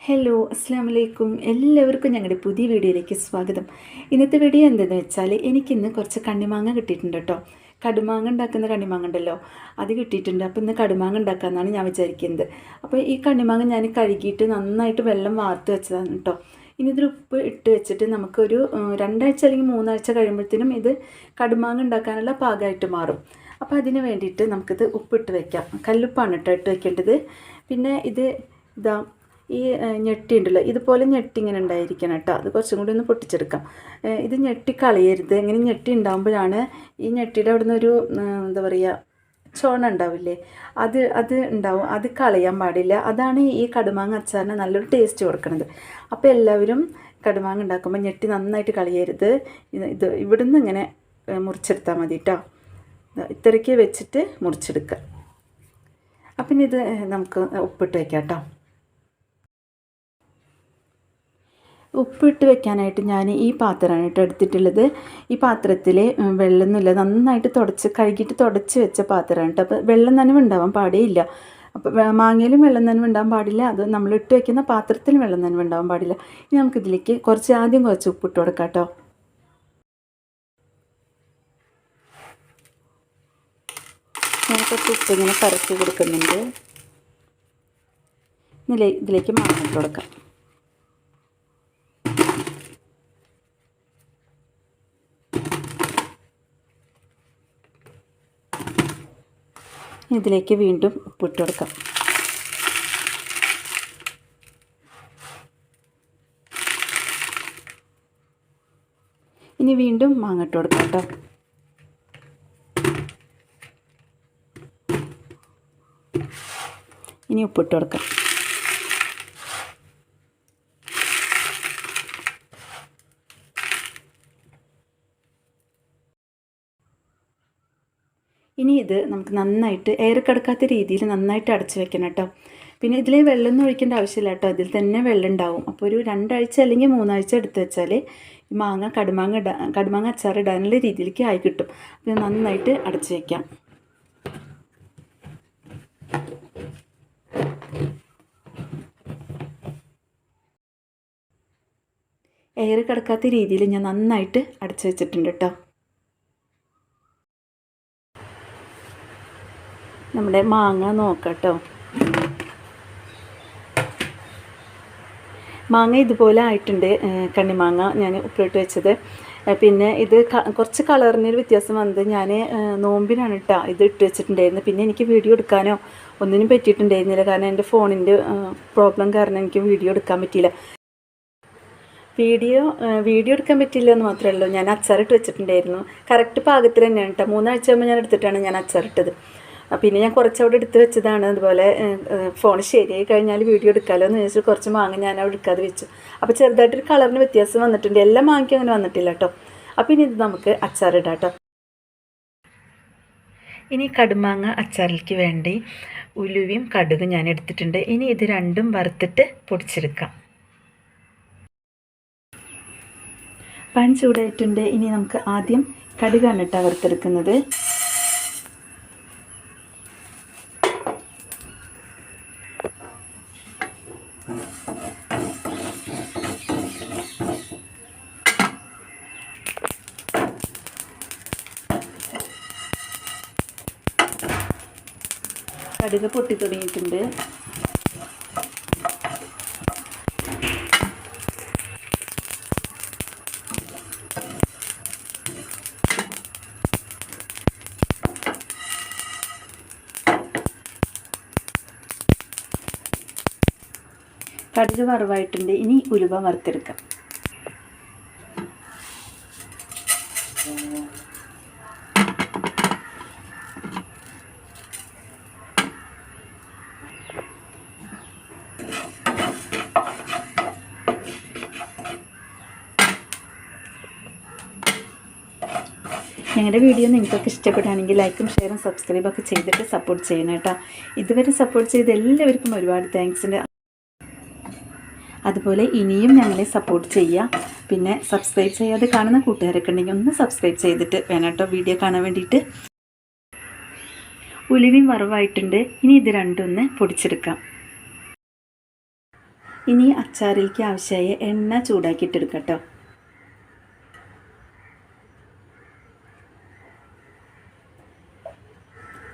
Hello അസ്സാം വലൈക്കും എല്ലാവർക്കും ഞങ്ങളുടെ പുതിയ വീഡിയോയിലേക്ക് സ്വാഗതം. ഇന്നത്തെ വീഡിയോ എന്തെന്ന് വെച്ചാൽ എനിക്കിന്ന് കുറച്ച് കണ്ണിമാങ്ങ കിട്ടിയിട്ടുണ്ട് കേട്ടോ കടുമാങ്ങ ഉണ്ടാക്കുന്ന കണ്ണിമാങ്ങ ഉണ്ടല്ലോ അത് കിട്ടിയിട്ടുണ്ട്. അപ്പോൾ ഇന്ന് കടുമാങ്ങ ഉണ്ടാക്കാമെന്നാണ് ഞാൻ വിചാരിക്കുന്നത്. അപ്പോൾ ഈ കണ്ണിമാങ്ങ ഞാൻ കഴുകിയിട്ട് നന്നായിട്ട് വെള്ളം വാർത്ത് വെച്ചതാണ് കേട്ടോ ഇനി ഇതിൽ ഉപ്പ് ഇട്ട് വെച്ചിട്ട് നമുക്കൊരു രണ്ടാഴ്ച അല്ലെങ്കിൽ മൂന്നാഴ്ച കഴിയുമ്പോഴത്തേനും ഇത് കടുമാങ്ങ ഉണ്ടാക്കാനുള്ള പാകമായിട്ട് മാറും. അപ്പോൾ അതിന് വേണ്ടിയിട്ട് നമുക്കിത് ഉപ്പിട്ട് വെക്കാം. കല്ലുപ്പാണ് കേട്ടോ ഇട്ട് വെക്കേണ്ടത്. പിന്നെ ഇത് ഇതാ ഈ ഞെട്ടി ഉണ്ടല്ലോ ഇതുപോലെ ഞെട്ടി ഇങ്ങനെ ഉണ്ടായിരിക്കണം കേട്ടോ. അത് കുറച്ചും കൂടി ഒന്ന് പൊട്ടിച്ചെടുക്കാം. ഇത് ഞെട്ടി കളയരുത്. ഇങ്ങനെ ഞെട്ടി ഉണ്ടാകുമ്പോഴാണ് ഈ ഞെട്ടിയുടെ അവിടെ നിന്നൊരു എന്താ പറയുക ചോണ ഉണ്ടാവില്ലേ? അത് അത് ഉണ്ടാവും. അത് കളയാൻ പാടില്ല. അതാണ് ഈ കടുമാങ്ങ അച്ചാറിന് നല്ലൊരു ടേസ്റ്റ് കൊടുക്കുന്നത് അപ്പോൾ എല്ലാവരും കടുമാങ്ങ ഉണ്ടാക്കുമ്പോൾ ഞെട്ടി നന്നായിട്ട് കളയരുത്. ഇത് ഇവിടുന്ന് ഇങ്ങനെ മുറിച്ചെടുത്താൽ മതി കേട്ടോ. ഇത്രയ്ക്ക് വെച്ചിട്ട് മുറിച്ചെടുക്കുക. അപ്പം ഇത് നമുക്ക് ഉപ്പിട്ട് വയ്ക്കാം കേട്ടോ. ഉപ്പിട്ട് വെക്കാനായിട്ട് ഞാൻ ഈ പാത്രമാണ് കേട്ടോ എടുത്തിട്ടുള്ളത്. ഈ പാത്രത്തിൽ വെള്ളമൊന്നുമില്ല നന്നായിട്ട് തുടച്ച് കഴുകിയിട്ട് തുടച്ച് വെച്ച പാത്രമാണ് കേട്ടോ. അപ്പോൾ വെള്ളം നനവ് ഉണ്ടാവാൻ പാടേയില്ല അപ്പോൾ മാങ്ങയിലും വെള്ളം നനവ് ഉണ്ടാവാൻ പാടില്ല. അത് നമ്മൾ ഇട്ട് വെക്കുന്ന പാത്രത്തിലും വെള്ളം നനവ് ഉണ്ടാവാൻ പാടില്ല. ഇനി നമുക്കിതിലേക്ക് കുറച്ച് ആദ്യം കുറച്ച് ഉപ്പിട്ട് കൊടുക്കാം കേട്ടോ. ഞാൻ കുറച്ച് ഉപ്പ് ഇങ്ങനെ പരത്തി കൊടുക്കുന്നുണ്ട്. ഇതിലേ ഇതിലേക്ക് മാങ്ങ കൊടുക്കാം. ഇതിലേക്ക് വീണ്ടും ഉപ്പിട്ട് കൊടുക്കാം. ഇനി വീണ്ടും മാങ്ങ ഇട്ട് കൊടുക്കാം കേട്ടോ. ഇനി ഉപ്പിട്ട് കൊടുക്കാം ഇനി ഇത് നമുക്ക് നന്നായിട്ട് എയർ കിടക്കാത്ത രീതിയിൽ നന്നായിട്ട് അടച്ചു വെക്കണം കേട്ടോ. പിന്നെ ഇതിൽ വെള്ളമൊന്നും ഒഴിക്കേണ്ട ആവശ്യമില്ല കേട്ടോ. ഇതിൽ തന്നെ വെള്ളം ഉണ്ടാവും അപ്പോൾ ഒരു രണ്ടാഴ്ച അല്ലെങ്കിൽ മൂന്നാഴ്ച എടുത്ത് വെച്ചാൽ മാങ്ങ കടുമാങ്ങ ഇടാ കടുമാങ്ങ അച്ചാർ ഇടാനുള്ള രീതിയിലേക്ക് ആയി കിട്ടും. ഇത് നന്നായിട്ട് അടച്ചു വയ്ക്കാം എയർ കിടക്കാത്ത രീതിയിൽ ഞാൻ നന്നായിട്ട് അടച്ചു വെച്ചിട്ടുണ്ട് കേട്ടോ. നമ്മുടെ മാങ്ങ നോക്കട്ടോ. മാങ്ങ ഇതുപോലെ ആയിട്ടുണ്ട് കണ്ണിമാങ്ങ ഞാൻ ഉപ്പിലിട്ട് വെച്ചത്. പിന്നെ ഇത് കുറച്ച് കളറിന് ഒരു വ്യത്യാസം വന്നത് ഞാൻ നോമ്പിനാണ് കേട്ടോ ഇത് ഇട്ട് വെച്ചിട്ടുണ്ടായിരുന്നത്. പിന്നെ എനിക്ക് വീഡിയോ എടുക്കാനോ ഒന്നിനും പറ്റിയിട്ടുണ്ടായിരുന്നില്ല. കാരണം എന്റെ ഫോണിന്റെ പ്രോബ്ലം കാരണം എനിക്ക് വീഡിയോ എടുക്കാൻ പറ്റിയില്ല. വീഡിയോ വീഡിയോ എടുക്കാൻ പറ്റില്ല എന്ന് മാത്രമേ ഉള്ളൂ ഞാൻ അച്ചാറിട്ട് വെച്ചിട്ടുണ്ടായിരുന്നു. കറക്റ്റ് പാകത്തിൽ തന്നെയാണ് കേട്ടോ മൂന്നാഴ്ച മുമ്പ് ഞാൻ എടുത്തിട്ടാണ് ഞാൻ അച്ചാറിട്ടത്. പിന്നെ ഞാൻ കുറച്ച് അവിടെ എടുത്ത് വെച്ചതാണ്. അതുപോലെ ഫോൺ ശരിയായി കഴിഞ്ഞാൽ വീഡിയോ എടുക്കാമല്ലോ എന്ന് ചോദിച്ചിട്ട് കുറച്ച് മാങ്ങ ഞാൻ അവിടെ എടുക്കാതെ വെച്ചു. അപ്പോൾ ചെറുതായിട്ടൊരു കളറിന് വ്യത്യാസം വന്നിട്ടുണ്ട്. എല്ലാം മാങ്ങയ്ക്കും അങ്ങനെ വന്നിട്ടില്ല കേട്ടോ അപ്പോൾ ഇനി ഇത് നമുക്ക് അച്ചാറിടാം കേട്ടോ ഇനി കടുമാങ്ങ അച്ചാറിലേക്ക് വേണ്ടി ഉലുവയും കടുകും ഞാൻ എടുത്തിട്ടുണ്ട്. ഇനി ഇത് രണ്ടും വറുത്തിട്ട് പൊടിച്ചെടുക്കാം. പാൻ ചൂടായിട്ടുണ്ട്. ഇനി നമുക്ക് ആദ്യം കടുകാണ് കേട്ടോ വറുത്തെടുക്കുന്നത്. കടുക് പൊട്ടി തുടങ്ങിയിട്ടുണ്ട് കടുക് വറവായിട്ടുണ്ട്. ഇനി ഉലുവ വറുത്തെടുക്കാം. ഞങ്ങളുടെ വീഡിയോ നിങ്ങൾക്കൊക്കെ ഇഷ്ടപ്പെടുകയാണെങ്കിൽ ലൈക്കും ഷെയറും സബ്സ്ക്രൈബും ഒക്കെ ചെയ്തിട്ട് സപ്പോർട്ട് ചെയ്യണം കേട്ടോ. ഇതുവരെ സപ്പോർട്ട് ചെയ്ത എല്ലാവർക്കും ഒരുപാട് താങ്ക്സ് ഉണ്ട്. അതുപോലെ ഇനിയും ഞങ്ങളെ സപ്പോർട്ട് ചെയ്യുക. പിന്നെ സബ്സ്ക്രൈബ് ചെയ്യാതെ കാണുന്ന കൂട്ടുകാരൊക്കെ ഉണ്ടെങ്കിൽ ഒന്ന് സബ്സ്ക്രൈബ് ചെയ്തിട്ട് വേണം കേട്ടോ വീഡിയോ കാണാൻ വേണ്ടിയിട്ട്. ഉലുവയും വറവായിട്ടുണ്ട്. ഇനി ഇത് രണ്ടും ഒന്ന് പൊടിച്ചെടുക്കാം. ഇനി അച്ചാറിലേക്ക് ആവശ്യമായ എണ്ണ ചൂടാക്കിയിട്ടെടുക്കട്ടോ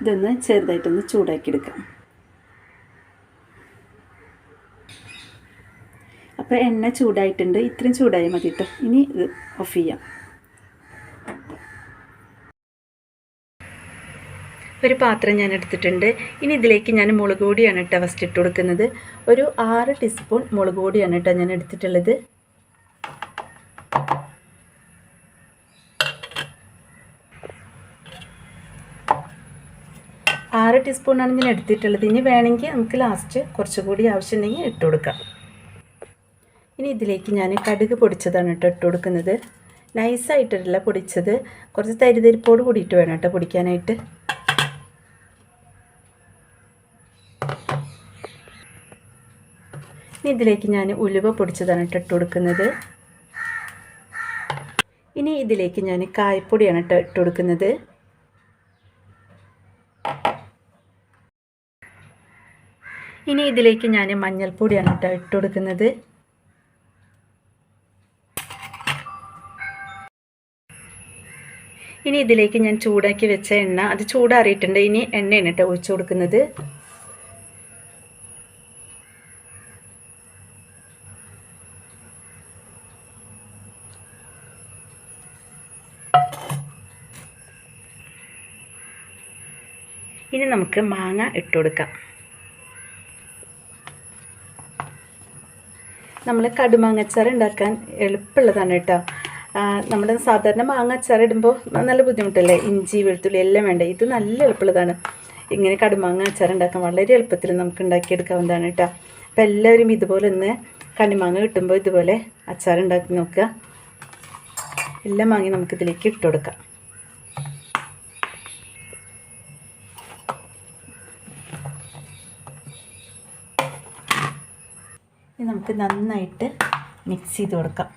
ഇതൊന്ന് ചെറുതായിട്ടൊന്ന് ചൂടാക്കിയെടുക്കാം. അപ്പോൾ എണ്ണ ചൂടായിട്ടുണ്ട്. ഇത്രയും ചൂടായാൽ മതി കേട്ടോ ഇനി ഇത് ഓഫ് ചെയ്യാം. ഒരു പാത്രം ഞാൻ എടുത്തിട്ടുണ്ട്. ഇനി ഇതിലേക്ക് ഞാൻ മുളക് പൊടിയാണ് കേട്ടോ ഫസ്റ്റ് ഇട്ട് കൊടുക്കുന്നത്. ഒരു ആറ് ടീസ്പൂൺ മുളക് പൊടിയാണ് കേട്ടോ ഞാൻ എടുത്തിട്ടുള്ളത്. ആറ് ടീസ്പൂണാണ് ഞാൻ എടുത്തിട്ടുള്ളത്. ഇനി വേണമെങ്കിൽ നമുക്ക് ലാസ്റ്റ് കുറച്ചുകൂടി ആവശ്യമുണ്ടെങ്കിൽ ഇട്ട് കൊടുക്കാം. ഇനി ഇതിലേക്ക് ഞാൻ കടുക് പൊടിച്ചതാണ് കേട്ടോ ഇട്ട് കൊടുക്കുന്നത്. നൈസായിട്ടല്ല പൊടിച്ചത്. കുറച്ച് തരിതരിപ്പോട് കൂടിയിട്ട് വേണം കേട്ടോ പൊടിക്കാനായിട്ട്. ഇനി ഇതിലേക്ക് ഞാൻ ഉലുവ പൊടിച്ചതാണ് ഇട്ട് കൊടുക്കുന്നത്. ഇനി ഇതിലേക്ക് ഞാൻ കായപ്പൊടിയാണ് ഇട്ട് കൊടുക്കുന്നത്. ഇനി ഇതിലേക്ക് ഞാൻ മഞ്ഞൾപ്പൊടിയാണ് കേട്ടോ ഇട്ട് കൊടുക്കുന്നത്. ഇനി ഇതിലേക്ക് ഞാൻ ചൂടാക്കി വെച്ച എണ്ണ അത് ചൂടാറിയിട്ടുണ്ട്. ഇനി എണ്ണയാണ് കേട്ടോ ഒഴിച്ചു കൊടുക്കുന്നത്. ഇനി നമുക്ക് മാങ്ങ ഇട്ട് നമ്മൾ കടുമാങ്ങച്ചാർ ഉണ്ടാക്കാൻ എളുപ്പമുള്ളതാണ് കേട്ടോ. നമ്മൾ സാധാരണ മാങ്ങ അച്ചാർ ഇടുമ്പോൾ നല്ല ബുദ്ധിമുട്ടല്ലേ? ഇഞ്ചി വെളുത്തുള്ളി എല്ലാം വേണ്ട? ഇത് നല്ല എളുപ്പമുള്ളതാണ്. ഇങ്ങനെ കടുമാങ്ങ അച്ചാർ ഉണ്ടാക്കാൻ വളരെ എളുപ്പത്തിൽ നമുക്ക് ഉണ്ടാക്കിയെടുക്കാവുന്നതാണ് കേട്ടോ. അപ്പോൾ എല്ലാവരും ഇതുപോലെ ഒന്ന് കണിമാങ്ങ കിട്ടുമ്പോൾ ഇതുപോലെ അച്ചാർ ഉണ്ടാക്കി നോക്കുക. എല്ലാം വാങ്ങി നമുക്കിതിലേക്ക് ഇട്ട് കൊടുക്കാം ഇനി നമുക്ക് നന്നായിട്ട് മിക്സ് ചെയ്ത് കൊടുക്കാം.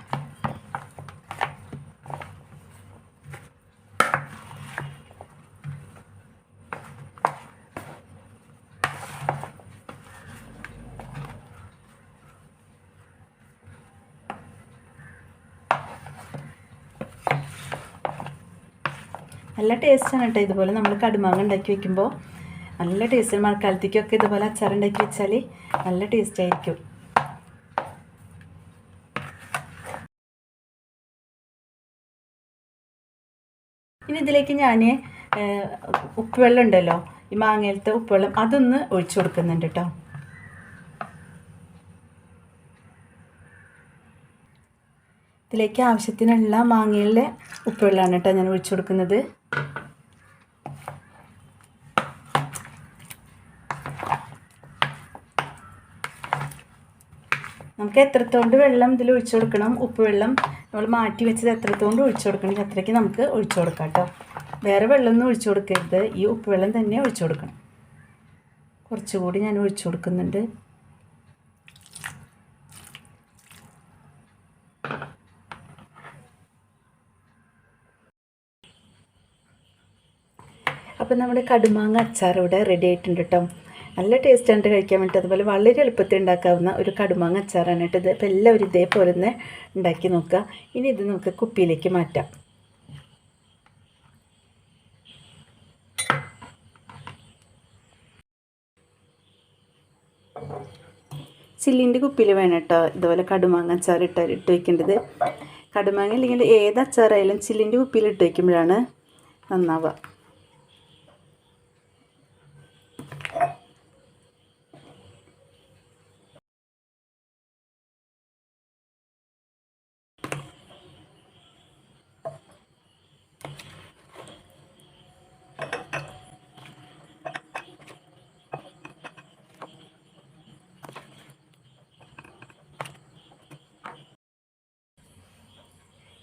നല്ല ടേസ്റ്റാണ് കേട്ടോ ഇതുപോലെ. നമ്മൾ കടുമാങ്ങ ഉണ്ടാക്കി വെക്കുമ്പോൾ നല്ല ടേസ്റ്റ് മഴക്കാലത്തേക്കൊക്കെ ഇതുപോലെ അച്ചാർ ഉണ്ടാക്കി വെച്ചാൽ നല്ല ടേസ്റ്റ് ആയിരിക്കും. ഇതിലേക്ക് ഞാൻ ഉപ്പുവെള്ളം ഉണ്ടല്ലോ ഈ മാങ്ങയിലത്തെ ഉപ്പുവെള്ളം അതൊന്ന് ഒഴിച്ചു കൊടുക്കുന്നുണ്ട് കേട്ടോ ഇതിലേക്ക് ആവശ്യത്തിനുള്ള മാങ്ങയിലെ ഉപ്പുവെള്ളമാണ് കേട്ടോ ഞാൻ ഒഴിച്ചു കൊടുക്കുന്നത്. നമുക്ക് എത്രത്തോണ്ട് വെള്ളം ഇതിൽ ഒഴിച്ചു കൊടുക്കണം? ഉപ്പ് വെള്ളം നമ്മൾ മാറ്റി വെച്ചത് എത്രത്തോണ്ട് ഒഴിച്ചു കൊടുക്കണമെങ്കിൽ അത്രയ്ക്ക് നമുക്ക് ഒഴിച്ചു കൊടുക്കാം കേട്ടോ. വേറെ വെള്ളമൊന്നും ഒഴിച്ചു കൊടുക്കരുത്. ഈ ഉപ്പ് വെള്ളം തന്നെ ഒഴിച്ചു കൊടുക്കണം. കുറച്ചുകൂടി ഞാൻ ഒഴിച്ചു കൊടുക്കുന്നുണ്ട്. അപ്പം നമ്മുടെ കടുമാങ്ങ അച്ചാർ ഇവിടെ റെഡി ആയിട്ടുണ്ട് കേട്ടോ. നല്ല ടേസ്റ്റായിട്ട് കഴിക്കാൻ വേണ്ടി അതുപോലെ വളരെ എളുപ്പത്തിൽ ഉണ്ടാക്കാവുന്ന ഒരു കടുമാങ്ങ അച്ചാറാണ് കേട്ടോ ഇത് അപ്പോൾ എല്ലാവരും ഇതേപോലെ തന്നെ ഉണ്ടാക്കി നോക്കുക. ഇനി ഇത് നമുക്ക് കുപ്പിയിലേക്ക് മാറ്റാം. ചില്ലിന്റെ കുപ്പിയിൽ വേണം കേട്ടോ. ഇതുപോലെ കടുമാങ്ങ അച്ചാർ ഇട്ട ഇട്ട് വയ്ക്കേണ്ടത് കടുമാങ്ങ അല്ലെങ്കിൽ ഏത് അച്ചാറായാലും ചില്ലിന്റെ കുപ്പിയിൽ ഇട്ട് വയ്ക്കുമ്പോഴാണ് നന്നാവുക.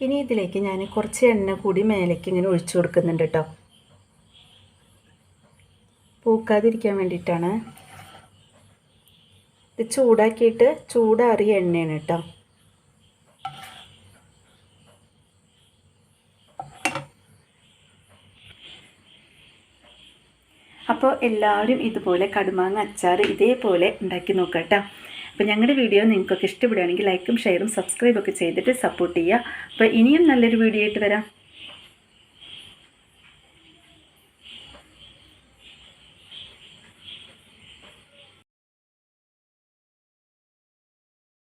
ഇനി ഇതിലേക്ക് ഞാൻ കുറച്ച് എണ്ണ കൂടി മേലേക്ക് ഇങ്ങനെ ഒഴിച്ചു കൊടുക്കുന്നുണ്ട് കേട്ടോ പൂക്കാതിരിക്കാൻ വേണ്ടിയിട്ടാണ്. ഇത് ചൂടാക്കിയിട്ട് ചൂടാറിയ എണ്ണയാണ് കേട്ടോ അപ്പോൾ എല്ലാവരും ഇതുപോലെ കടുമാങ്ങ അച്ചാർ ഇതേപോലെ ഉണ്ടാക്കി നോക്കാം കേട്ടോ അപ്പോൾ ഞങ്ങളുടെ വീഡിയോ നിങ്ങൾക്കൊക്കെ ഇഷ്ടപ്പെടുകയാണെങ്കിൽ ലൈക്കും ഷെയറും സബ്സ്ക്രൈബൊക്കെ ചെയ്തിട്ട് സപ്പോർട്ട് ചെയ്യുക. അപ്പോൾ ഇനിയും നല്ലൊരു വീഡിയോ ആയിട്ട് വരാം.